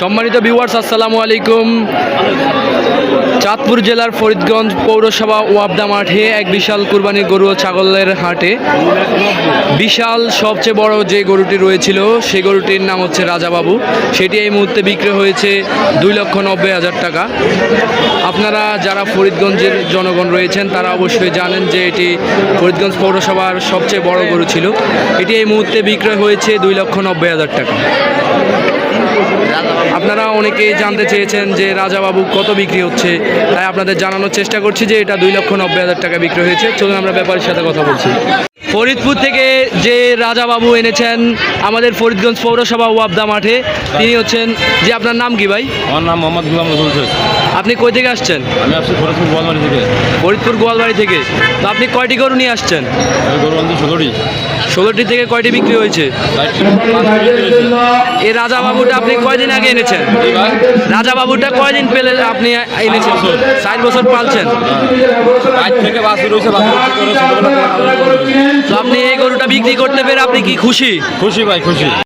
সম্মানিত ভিউয়ার্স আসসালামু আলাইকুম। চাঁদপুর জেলার ফরিদগঞ্জ পৌরসভা ওয়াবদা মাঠে এক বিশাল কুরবানি গরু ও ছাগলের হাটে বিশাল, সবচেয়ে বড় যে গরুটি রয়েছিল, সেই গরুটির নাম হচ্ছে রাজাবাবু। সেটি এই মুহূর্তে বিক্রি হয়েছে দুই লক্ষ নব্বই হাজার টাকা। আপনারা যারা ফরিদগঞ্জের জনগণ রয়েছেন, তারা অবশ্যই জানেন যে এটি ফরিদগঞ্জ পৌরসভার সবচেয়ে বড় গরু ছিল। এটি এই মুহূর্তে বিক্রয় হয়েছে দুই লক্ষ নব্বই হাজার টাকা। আপনারা অনেকেই জানতে চেয়েছেন যে রাজাবাবু কত বিক্রি হচ্ছে, তাই আপনাদের জানানোর চেষ্টা করছি যে এটা দুই লক্ষ নব্বই হাজার টাকা বিক্রি হয়েছে। চলুন আমরা ব্যাপারের সাথে কথা বলছি। ফরিদপুর থেকে যে রাজাবাবু এনেছেন আমাদের ফরিদগঞ্জ পৌরসভা ওয়াবদা মাঠে, তিনি হচ্ছেন, যে আপনার নাম কি ভাই? আমার নাম মোহাম্মদ গুলাম রসুল আপনি কই থেকে আসছেন? আমি আসছি ফরিদপুর গোয়ালবাড়ি থেকে। ফরিদপুর গোয়ালবাড়ি থেকে। তো আপনি কয়টি গরু নিয়ে আসছেন? আমি গরু আনছি ষোলোটি। ষোলোটি থেকে কয়টি বিক্রি হয়েছে? ষাটটি রাজা বাবুটা। এই আপনি কয়দিন আগে এনেছেন? রাজা রাজাবাবুটা কয়দিন পেলে আপনি এনেছেন? ষাট বছর। পালছেন? করেছি। তো আপনি এই গরুটা বিক্রি করতে পেরে আপনি কি খুশি? খুশি ভাই খুশি।